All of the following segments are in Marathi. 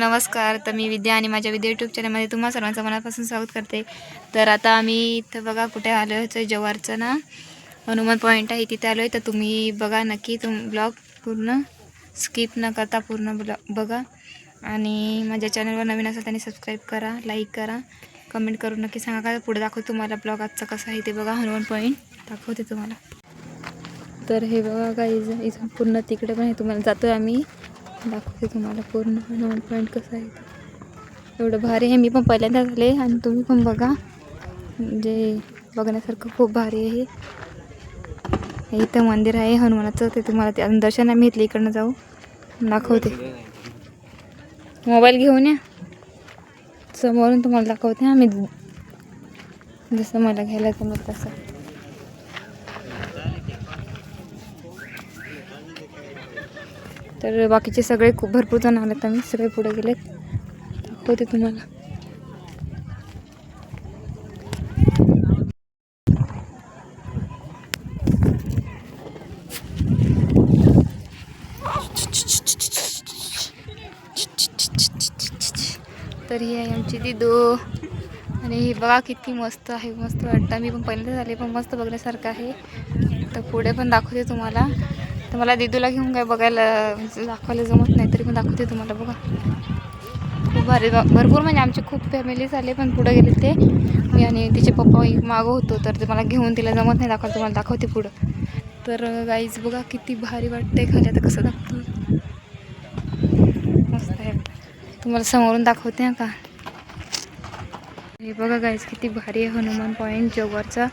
नमस्कार तर मी विद्या आणि माझ्या विद्या यूट्यूब चॅनलमध्ये तुम्हा सर्वांचं मनापासून स्वागत करते. तर आता आम्ही इथं बघा कुठे आलो आहे जवारचं ना हनुमान पॉईंट आहे तिथे आलो आहे तर तुम्ही बघा नक्की तुम ब्लॉग पूर्ण स्किप न करता पूर्ण ब्लॉग बघा. आणि माझ्या चॅनलवर नवीन असेल त्यांनी सबस्क्राईब करा लाईक करा. कमेंट करून नक्की सांगा का पुढे दाखवते तुम्हाला ब्लॉग आजचा कसा आहे ते बघा. हनुमान पॉईंट दाखवते तुम्हाला. तर हे बघा काय इथं पूर्ण तिकडे पण आहे तुम्हाला जातो आहे आम्ही. दाखवते तुम्हाला पूर्ण. नॉन पॉईंट कसं आहे ते. एवढं भारी आहे. मी पण पहिल्यांदा झाले आणि तुम्ही पण बघा. म्हणजे बघण्यासारखं खूप भारी आहे. हे इथं मंदिर आहे. हनुमानाचं ते तुम्हाला ते दर्शन आम्ही घेतलं इकडनं जाऊ. दाखवते. मोबाईल घेऊन या. समोरून तुम्हाला दाखवते. आम्ही जसं मला घ्यायला जमत तसं. तर बाकीचे सगळे खूप भरपूर जण आलेत आम्ही सगळे पुढे गेलेत. दाखवते तुम्हाला. तर ही आहे आमची दिदो. आणि हे बघा किती मस्त आहे मस्त वाटतं. मी पण पहिल्यांदा झाले पण मस्त बघण्यासारखं आहे. तर पुढे पण दाखवते तुम्हाला. तर मला दिदूला घेऊन काय बघायला दाखवायला जमत नाही तरी पण दाखवते तुम्हाला बघा. खूप भारी भरपूर म्हणजे आमचे खूप फॅमिली झाले पण पुढं गेले ते. मी आणि तिचे पप्पा एक मागं होतो तर ते मला घेऊन तिला जमत नाही दाखवायला तुम्हाला दाखवते पुढं. तर गाईज बघा किती भारी वाटतंय खाली आता कसं दाखवतो मस्त आहे. तुम्हाला समोरून दाखवते ना का? हे बघा गाईज किती भारी आहे हनुमान पॉईंट जवळचा.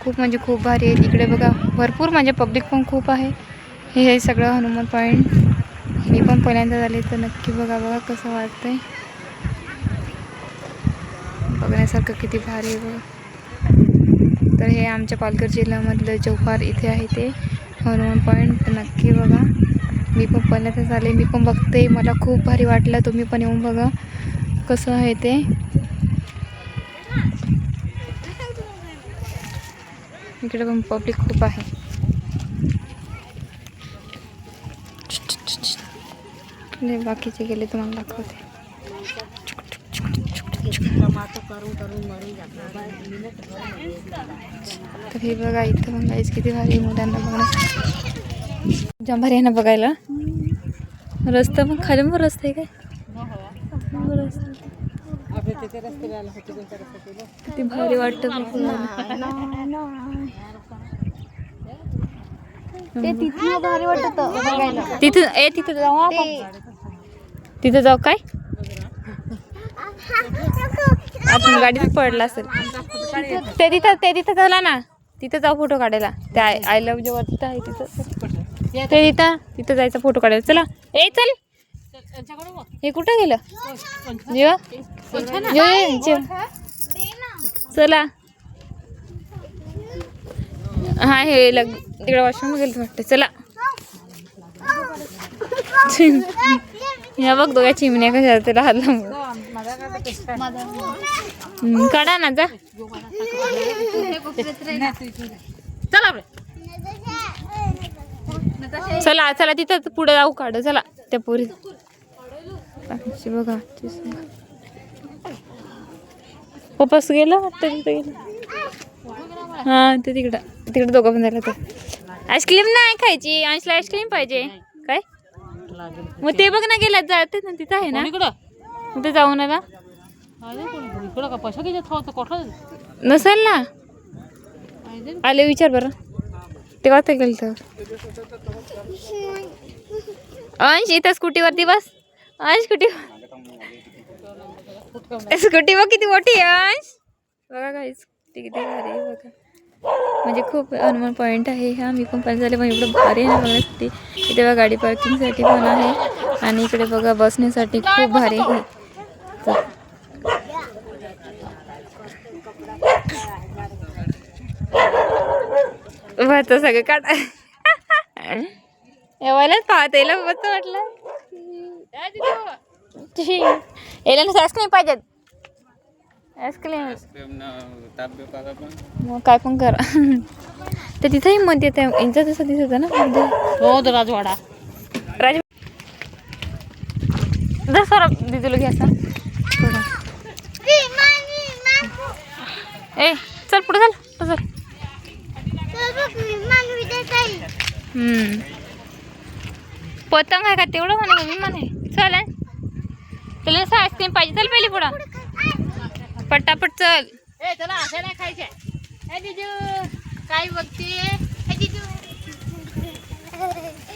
खूप म्हणजे खूप भारी आहे. तिकडे बघा भरपूर म्हणजे पब्लिक पण खूप आहे. हे हे सगळं हनुमान पॉईंट मी पण पहिल्यांदा झाले तर नक्की बघा बघा कसं वाटतंय. बघण्यासारखं किती भारी आहे बघा. तर हे आमच्या पालघर जिल्ह्यामधलं जौफार इथे आहे ते हनुमान पॉईंट नक्की बघा. मी पण पहिल्यांदा झाले. मी पण बघते. मला खूप भारी वाटलं. तुम्ही पण येऊन बघा कसं आहे ते. इकडे पण पब्लिक खूप आहे. इकडे बाकीचे गेले तुम्हाला दाखवते. तर हे बघा इथं पण गाईच किती भारी मुलांना बघण्यासाठी जाम भारी आहे ना बघायला? रस्ता पण खाली मग रस्ता आहे काय? रस्ता. किती भारी वाटतं ते तिथनं भारी वाटत बघायला. तिथं ए तिथं जाऊ आपण तिथं जाऊ काय? आपण गाडीत पडला असेल. ते तिथं ते तिथं झाला ना. तिथं जाऊ फोटो काढायला. ते आय आय लव्ह जेव्हा तिथं आहे तिथं. ते तिथं तिथं जायचा फोटो काढायला. चला. ए चल. हे कुठं गेलं? जेव्हा जेव्हा जेव्हा चला. हा हे लग तिकडे वॉशरूम गेलं वाटतं. चला. या बघ दोघ्या चिमण्या कशा आहेत त्याला हल्ला काढा ना जा. चला चला तिथं पुढे जाऊ काढ चला त्या पोरी. बघा पप्पास गेलं तर तिथं गेलं. हा ते तिकडं तिकडं दोघं पण झालं तर. आईस्क्रीम नाही खायची अंशला आईस्क्रीम पाहिजे. काय? मग ते बघ ना गेल्यात जाते ना तिथं आहे ना. तिथे जाऊ नका. नसेल ना. आले विचार बरं. ते गेलं तर अंश इथं स्कूटीवरती बस. अंश स्कूटी स्कूटी बघ किती मोठी आहे अंश. बघा काहीच ती किती भारी बघा. म्हणजे खूप हनुमान पॉईंट आहे हा. मी पण झाले पण एवढं भारी आहे ना बघण्यासाठी. इथे बघा गाडी पार्किंगसाठी पण आहे. आणि इकडे बघा बसण्यासाठी खूप भारी आहे. तर सगळं काढा. एवायलाच पाहत येईल मस्त वाटलं. याला सास नाही पाहिजेत. आईस्क्रीम मग काय पण करा. तर तिथंही मध्ये त्या यांचं जसं दिसत होतं ना मध्ये. हो राजवाडा. राज जर सर दिदूला घ्यायचा थोडा ए चल पुढे चल पुढे चल. हम्म. पतंग आहे का तेवढं म्हणा विमान आहे चल. तुला आईस्क्रीम पाहिजे. चल पहिली पुढं. पटापट चल ए चला असं नाही खायचे. ए जिजू काय बघते? ए जिजू.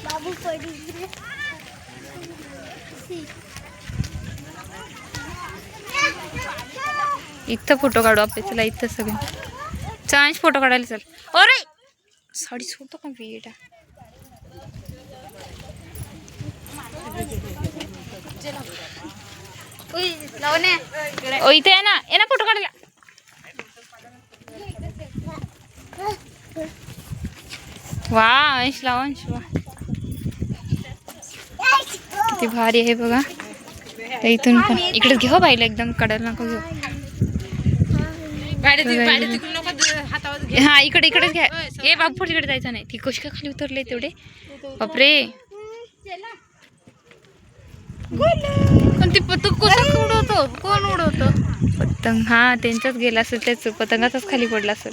बाबू पडी इथं फोटो काढू आपले चला इथं सगळे. चांज फोटो काढायला चल. अरे! साडी सोडतो का वेटा लावणे ओ इथे आहे ना ये ना फोटो काढायला वा अंश लाव अंश वा किती भारी आहे बघा त्या इथून पण इकडे घेऊ बाईला एकदम काढायला नको घेऊ हा इकडे इकडेच घ्या ए बाबू पुढे तिकडे जायचं नाही ती कशी काय खाली उतरले तेवढे बापरे पण ती पतंग कसं कोण उडवतो? पतंग. हा त्यांच्याच गेला असेल त्याच पतंगाचाच खाली पडला असेल.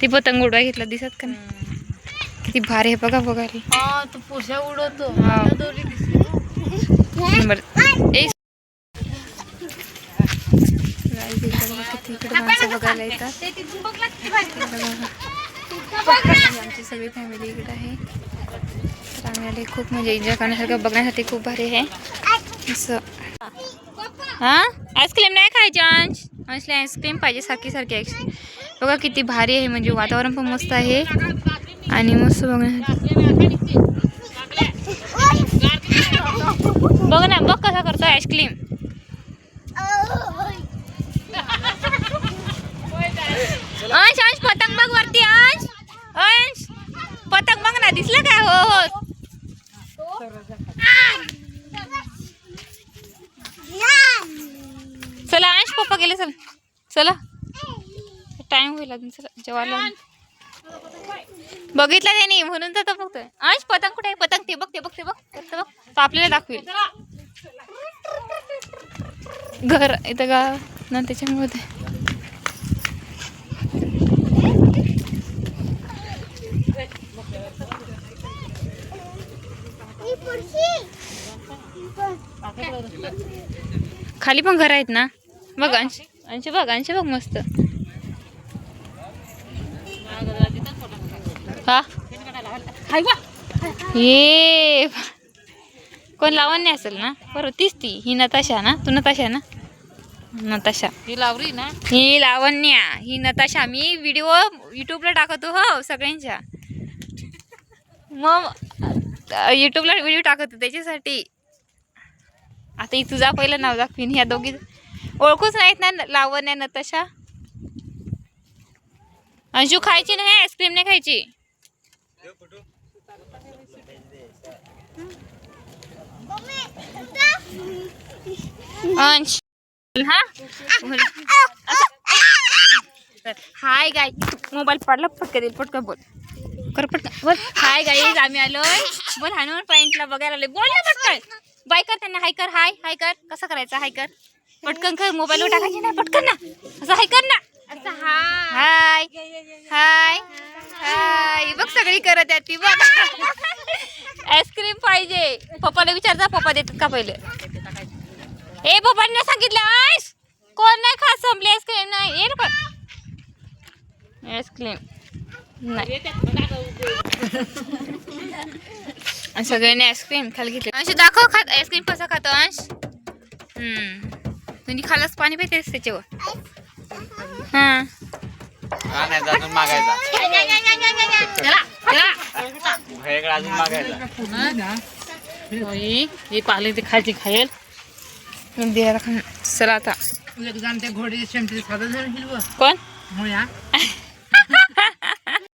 ती पतंग उडवाय घेतला दिसत का नाही? किती भारी आहे बघा बघायला हा तो पोशा उडवतो. हा. आता दोरी दिसली. Number A. Guys, इकडे बघा किती इकडे माणसं बघायला येतात ते तिथून बघ ना किती भारी. इकडे बघा. आमची सगळी फॅमिली इकडे आहे. तर आम्ही आले खूप म्हणजे एन्जॉय करण्यासारखं बघण्यासाठी खूप भारी आहे. असं. हा? आईस्क्रीम नाही खायची अंश अंशला आईस्क्रीम पाहिजे सारखी सारखी आईस्क्रीम बघा किती भारी आहे म्हणजे वातावरण पण मस्त आणि मस्त बघण्यासाठी बघ ना, बघ कसा करतो आईस्क्रीम अंश अंश, पतंग बघ वरती, अंश. अंश, पतंग बघ ना, दिसलं हो हो. पप्पा गेले चल. चला. टाइम होईल अजून चला. जेवायला बघितलं त्याने म्हणून तर तो बघतोय आज पतंग कुठे आहे? पतंग ते बघ ते बघ ते बघ. ते बघ. तो आपल्याला दाखवेल. घर इथं गा ना त्याच्यामुळे ते. खाली पण घर आहेत ना? बघ अंश अंश बघ अंश बघ मस्त. हा? ये. कोण लावण्य असेल ना? बरोबर तीच ती. ही नताशा ना? तू नताशा ना? नताशा. ही लावली ना? ही लावण्या ही नताशा. मी व्हिडिओ युट्यूबला टाकतो हो सगळ्यांच्या. मग युट्यूबला व्हिडिओ टाकतो त्याच्यासाठी. आता ही तुझा पहिलं नाव दाखवीन ह्या दोघी ओळखूच नाहीत ना लावण्या तशा अंशू खायची नाही आईस्क्रीम नाही खायची? अंश हा? हाय गाय मोबाईल पडला पटकन देईल पटकन बोल. कर पटकन बोल. हाय गाईज आम्ही आलोय. बोल हनुमान पॉइंटला बघायला आलोय. बोल ना पटकन. बाय कर त्यांना हाय कर हाय हाय कर. कसं करायचं हाय कर? पटकन कर मोबाईलवर टाकायची नाही पटकन ना. असं हाय कर ना. हाय. हाय. हाय. बघ सगळी करत आहे ती बघ. आईस्क्रीम पाहिजे. पप्पाला विचारता पप्पा देतात का पहिले? ए पप्पांनी सांगितलं आईस कोण नाही खात संपली आईस्क्रीम नाही येईल पण आईस्क्रीम नाही. सगळ्यांनी आईस्क्रीम खाली घेतली. अंश दाखव खात आईस्क्रीम कसा खातो अंश? हम्म. तुम्ही खालच पाणी पाहिजे त्याच्यावर. हां. हा अजून मागायचा. अजून मागायचा. हे पाहिले ते खायचे खायला. चला आता. ते घोडे कोण? मुळ्या